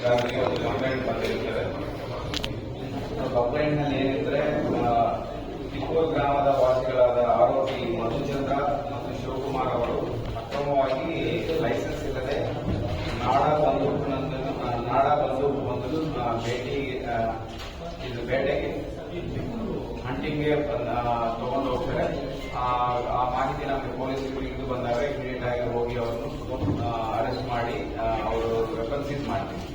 ಈಗಾಗಲೇ ಒಂದು ಕಂಪ್ಲೇಂಟ್ ಬಂದಿರುತ್ತದೆ ಕಂಪ್ಲೇಂಟ್ನಲ್ಲಿ ಏನಿದ್ರೆ ತಿಪ್ಪೂರು ಗ್ರಾಮದ ವಾಸಿಗಳಾದ ಆರೋಪಿ ಮಧುಚಂದ್ರ ಮತ್ತು ಶಿವಕುಮಾರ್ ಅವರು ಅಕ್ರಮವಾಗಿ ಲೈಸೆನ್ಸ್ ಇಲ್ಲದೆ ನಾಡ ಬಂದೂಕಿನೊಂದು ನಾಡ ಬಂದೂಕು ಆ, ಭೇಟಿ ಇದು ಬೇಟೆಗೆ ಹಂಟಿಂಗ್ಗೆ ತಗೊಂಡು ಹೋಗ್ತಾರೆ. ಆ ಮಾಹಿತಿ ನಮಗೆ ಪೊಲೀಸರು ಹಿಡಿದು ಬಂದಾಗ ಇಮಿಡಿಯೇಟ್ ಆಗಿ ಹೋಗಿ ಅವರನ್ನು ಅರೆಸ್ಟ್ ಮಾಡಿ ಅವರು ವೆಪನ್ ಸೀಸ್ ಮಾಡ್ತೀವಿ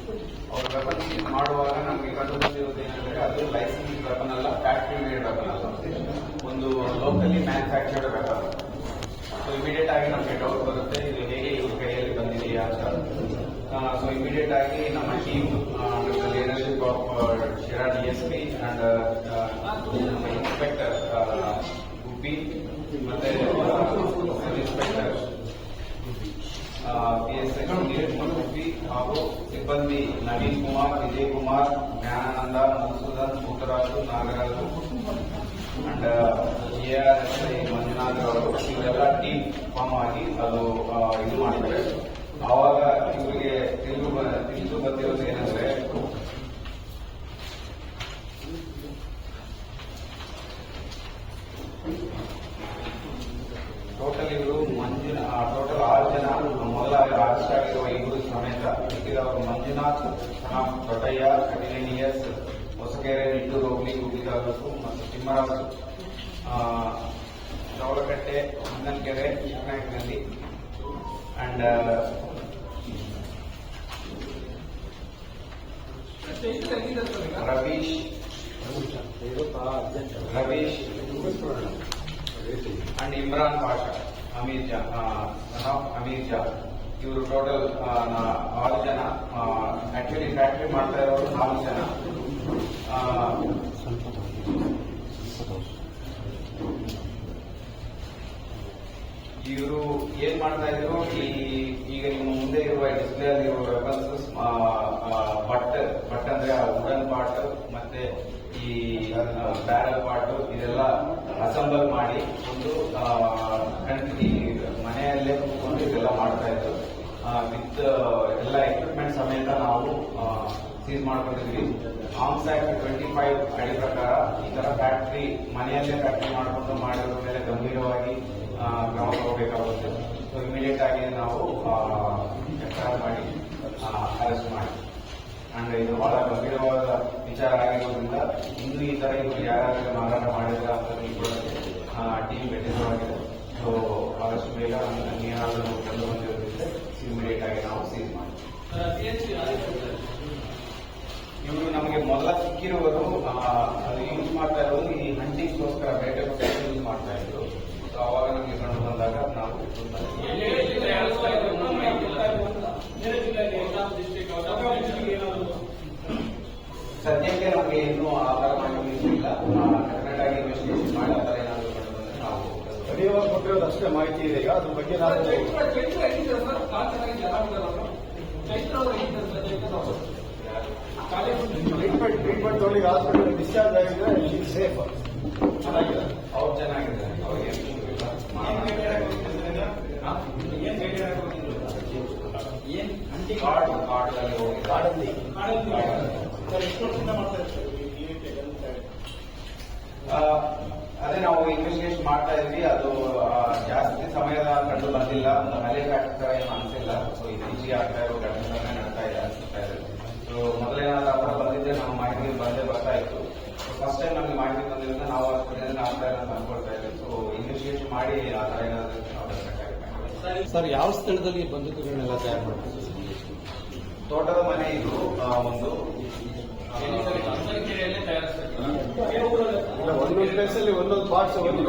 ಅವರು ವೆಪನ್ ಮಾಡುವಾಗ ನಮಗೆ ಕಂಡು ಬಂದಿರೋದು ಏನಂದ್ರೆ ಅದು ಲೈಸೆನ್ಸ್ ವೆಪನ್ ಅಲ್ಲ ಫ್ಯಾಕ್ಟ್ರಿ ಮೇಡ್ ವೆಪನ್ ಅಲ್ಲ ಒಂದು locally manufactured weapon so immediate ಆಗಿ ನಮಗೆ ಡೌಟ್ ಬರುತ್ತೆ, ಇದು ಹೇಗೆ ಇವ್ರ ಕೈಯಲ್ಲಿ ಬಂದಿದೆಯಾ ಅಂತ. ಸೊ ಇಮಿಡಿಯೇಟ್ ಆಗಿ ನಮ್ಮ team leadership of Sira D S P and ಸಿಬ್ಬಂದಿ Naveen Kumar, Vijay Kumar, Jnanananda, Madhusudan Puttaraju Nagaraju and A R S I, Manjunath ಅವರು ಇವರೆಲ್ಲ ಟೀಮ್ ಫಾರ್ಮ್ ಆಗಿ ಅದು ಇದು ಮಾಡ್ತಾರೆ ಆವಾಗ ಇವರಿಗೆ ತಿಳಿದು ತಿಳಿದು ಬಂದಿರೋದು ಏನಂದ್ರೆ ಟೋಟಲ್ ಇವರು ಮಂಜಿನ ಟೋಟಲ್ ಆರು ಜನ, ಮೊದಲ ಅರೆಸ್ಟ್ ಆಗಿರುವ ಇಬ್ಬರು ಸಮೇತ ಮಿಕ್ಕಿದವರು Manjunath son of Doddaiah thirty years Hosakere Nittur ಹೋಗ್ಲಿ ಗುಬ್ಬಿ ತಾಲೂಕು ಮತ್ತು ತಿಮ್ಮರಾಜು ಆ, ಚೌಡಕಟ್ಟೆ ಹನ್ನಲ್ಕೆರೆ ಚಿಕ್ಕನಾಯಕನಲ್ಲಿ ಅಂಡ್ ರವೀಶ್ ರವೀಶ್ ಅಂಡ್ ಇಮ್ರಾನ್ ಪಾಷಾ ಅಮೀರ್ ಜಾ ಸನ್ ಆಫ್ ಅಮೀರ್ ಜಾ ಇವರು ಟೋಟಲ್ ಆರು ಜನ ಆಕ್ಚುಲಿ ಫ್ಯಾಕ್ಟ್ರಿ ಮಾಡ್ತಾ ಇರೋರು ನಾಲ್ಕು ಜನ. ಇವರು ಏನ್ ಮಾಡ್ತಾ ಇದ್ರು, ಈ, ಈಗ ನಿಮ್ಮ ಮುಂದೆ ಇರುವ ಡಿಸ್ಪ್ಲೇ ಅಲ್ಲಿ ಇರುವ ವೆಪನ್ಸ್ ಬಟ್ ಬಟ್ ಅಂದ್ರೆ ವುಡನ್ ಪಾರ್ಟ್ ಮತ್ತೆ ಈ ಬ್ಯಾರಲ್ ಪಾರ್ಟ್ ಇದೆಲ್ಲ ಅಸೆಂಬಲ್ ಮಾಡಿ ಒಂದು ಮನೆಯಲ್ಲೇ ಕೂತ್ಕೊಂಡು ಇದೆಲ್ಲ ಮಾಡ್ತಾ ಇದ್ರು. ವಿತ್ ಎಲ್ಲ ಎಕ್ವಿಪ್ಮೆಂಟ್ ಸಮೇತ ನಾವು ಸೀಸ್ ಮಾಡ್ಕೊಂಡಿದ್ವಿ ಆಮ್ಸ್ ಆಕ್ಟ್ ಟ್ವೆಂಟಿ ಫೈವ್ ಅಡಿ ಪ್ರಕಾರ ಈ ತರ ಫ್ಯಾಕ್ಟ್ರಿ ಮನೆಯಲ್ಲೇ ಫ್ಯಾಕ್ಟ್ರಿ ಮಾಡಿಕೊಂಡು ಮಾಡಿರೋ ಮೇಲೆ ಗಂಭೀರವಾಗಿ ಕ್ರಮ ತಗೋಬೇಕಾಗುತ್ತೆ. ಸೊ ಇಮಿಡಿಯೇಟ್ ಆಗಿ ನಾವು ಎಫ್ಐಆರ್ ಮಾಡಿ ಅರೆಸ್ಟ್ ಮಾಡಿ. ಅಂಡ್ ಇದು ಬಹಳ ಗಂಭೀರವಾದ ವಿಚಾರ ಆಗಿರೋದ್ರಿಂದ ಇನ್ನು ಈ ತರ ಇವರು ಯಾರಾದ್ರೂ ಮಾರಾಟ ಮಾಡಿದ್ರೆ ಅಂತ ಟೀಮ್ ಬೆಟ್ಟಿಸವಾಗಿದೆ ಸೊ ಆದಷ್ಟು ಬೇಗ ಏನಾದರೂ ಕಂಡು ಬಂದಿರೋದ್ರಿಂದ ಇಮಿಡಿಯೇಟ್ ಆಗಿ ನಾವು ಸೀಸ್ ಮಾಡಿ ಇವರು ನಮಗೆ ಮೊದಲ ಸಿಕ್ಕಿರುವರು ಯೂಸ್ ಮಾಡ್ತಾ ಇರೋದು ಈ ಹಂಟಿಂಗ್ಗೋಸ್ಕರ ಬೇಟೆಗೋಸ್ಕರ ಯೂಸ್ ಮಾಡ್ತಾ ಇದ್ರು. ಸೊ ಅವಾಗ ನಮಗೆ ಕಂಡು ಬಂದಾಗ ನಾವು ಸದ್ಯಕ್ಕೆ ನಮಗೆ ಇನ್ನೂ ಥರ ಮಾಹಿತಿ ಇಲ್ಲ ಡೆಫಿನೆಟ್ ಆಗಿ ಇನ್ವೆಸ್ಟಿಗೇಷನ್ ಮಾಡಿ ಆ ಥರ ಏನಾದರೂ ಕಂಡು ಬಂದ್ರೆ ನಾವು ಕಡಿಯುವ ಕೊಟ್ಟಿರೋದು ಅಷ್ಟೇ ಮಾಹಿತಿ ಇದೆ. ಈಗ ಅದ್ರ ಬಗ್ಗೆ ನಾವು ಟ್ರೀಟ್ಮೆಂಟ್ ಟ್ರೀಟ್ಮೆಂಟ್ ತೊಗೊಳ್ಳಿ ಹಾಸ್ಪಿಟಲ್ ಡಿಸ್ಚಾರ್ಜ್ ಆಗಿದ್ರೆ ಸೇಫ್ ಚೆನ್ನಾಗಿದೆ. ಅವ್ರು ಚೆನ್ನಾಗಿದ್ದಾರೆ. ಅವ್ರಿಗೆ ಏನ್ ಅಂಟಿ ಕಾರ್ಡ್ ಕಾರ್ಡ್ ಅಲ್ಲಿ ಹೋಗಿ. ಕಾಡಲ್ಲಿ. ಆ, ಅದೇ ನಾವು ಇನ್ವೆಸ್ಟಿಗೇಷನ್ ಮಾಡ್ತಾ ಇದ್ವಿ. ಅದು ಜಾಸ್ತಿ ಸಮಯದ ಕಂಡು ಬಂದಿಲ್ಲ. ಒಂದು ಹಳೆ ಫ್ಯಾಕ್ಟ್ ತರ ಏನು ಅನಿಸಿಲ್ಲ. ಸೊ ಇತ್ತೀಚೆಗೆ ಆಗ್ತಾ ಇರೋ ಘಟನೆಗಳನ್ನೇ ನಡ್ತಾ ಇದೆ ಅನ್ಸುತ್ತಾ ಇದೆ ಸೊ ಮೊದಲೇನಾದ್ರು ಆ ಥರ ಬಂದಿದ್ರೆ ನಮ್ಮ ಮಾಹಿತಿ ಬಂದೇ ಬರ್ತಾ ಇತ್ತು. ಫಸ್ಟ್ ಟೈಮ್ ನಮಗೆ ಮಾಹಿತಿ ಬಂದಿರೋದ್ರಿಂದ ನಾವು ಅದರಿಂದ ಆಗ್ತಾ ಇಲ್ಲ ಅಂತ ಅನ್ಕೊಳ್ತಾ ಇದ್ವಿ. ಸೊ ಇನ್ವೆಸ್ಟಿಗೇಷನ್ ಮಾಡಿ ಆ ಥರ ಏನಾದರೂ ನಾವು ಸರ್ ಯಾವ ಸ್ಥಳದಲ್ಲಿ ಬಂದೂಕುಗಳನ್ನೆಲ್ಲ ತಯಾರು ಮಾಡ್ತಾರೆ ತೋಟದ ಮನೆ ಇದು ಒಂದು ಆ, ಇಲ್ಲ, ಒಂದೊಂದು ಪ್ಲೇಸ್ ಅಲ್ಲಿ ಒಂದೊಂದು ಪಾರ್ಟ್ಸ್ ಒಂದು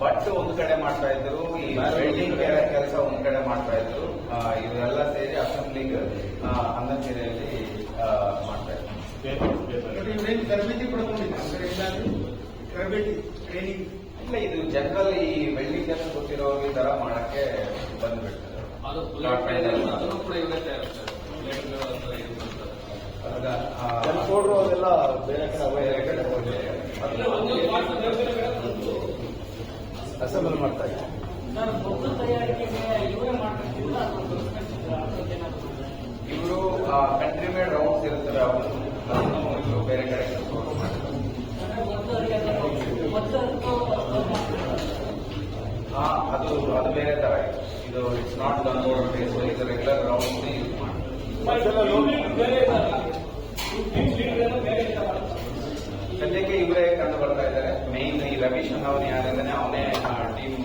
ಬಟ್ ಒಂದು ಕಡೆ ಮಾಡ್ತಾ ಇದ್ರು ಈ ವೆಲ್ಡಿಂಗ್ ಕೆಲಸ ಒಂದ್ ಕಡೆ ಮಾಡ್ತಾ ಇದ್ರು. ಇವೆಲ್ಲ ಇವರೆಲ್ಲ ಸೇರಿ ಅಸೆಂಬ್ಲಿಂಗ್ ಅಂಗನಕೆರೆಯಲ್ಲಿ ಮಾಡ್ತಾ ಇದ್ರು. ತರಬೇತಿ ತರಬೇತಿ ಟ್ರೈನಿಂಗ್ ಇಲ್ಲ ಇದು ಜನರಲ್ ಈ ವೆಲ್ಡಿಂಗ್ ಕೆಲಸ ಗೊತ್ತಿರೋ ಈ ತರ ಮಾಡಕ್ಕೆ ಬಂದ್ಬಿಡ್ತಾರೆ. ಅದು ಅದನ್ನು ಕೂಡ ಆ, ಕೊಡ್ರು ಅದೆಲ್ಲ ಬೇರೆ ಕಡೆ ಬೇರೆ ಕಡೆ ಹೋಗಿ ಅಸೆಂಬಲ್ ಮಾಡ್ತಾ ಇದ್ದಾರೆ ಇವರು ಕಂಟ್ರಿ ಮೇಡ್ ರೌಂಡ್ಸ್ ಇರುತ್ತಾರೆ ಅವರು ಬೇರೆ ಕಡೆ ಹಾ ಅದು ಅದು ಬೇರೆ ತರ ಇದೆ it's not the road place ಇದು ರೆಗ್ಯುಲರ್ ರೌಂಡ್ಸ್ ಯೂಸ್ ಮಾಡ್ತಾರೆ. ಸದ್ಯಕ್ಕೆ ಇವರೇ ಕಂಡು ಬರ್ತಾ ಇದ್ದಾರೆ. ಮೇನ್ ಈ ರವೀಶ್ ಅನ್ನೋನು ಯಾರಂದ್ರೆ ಅವನೇ ಟೀಮ್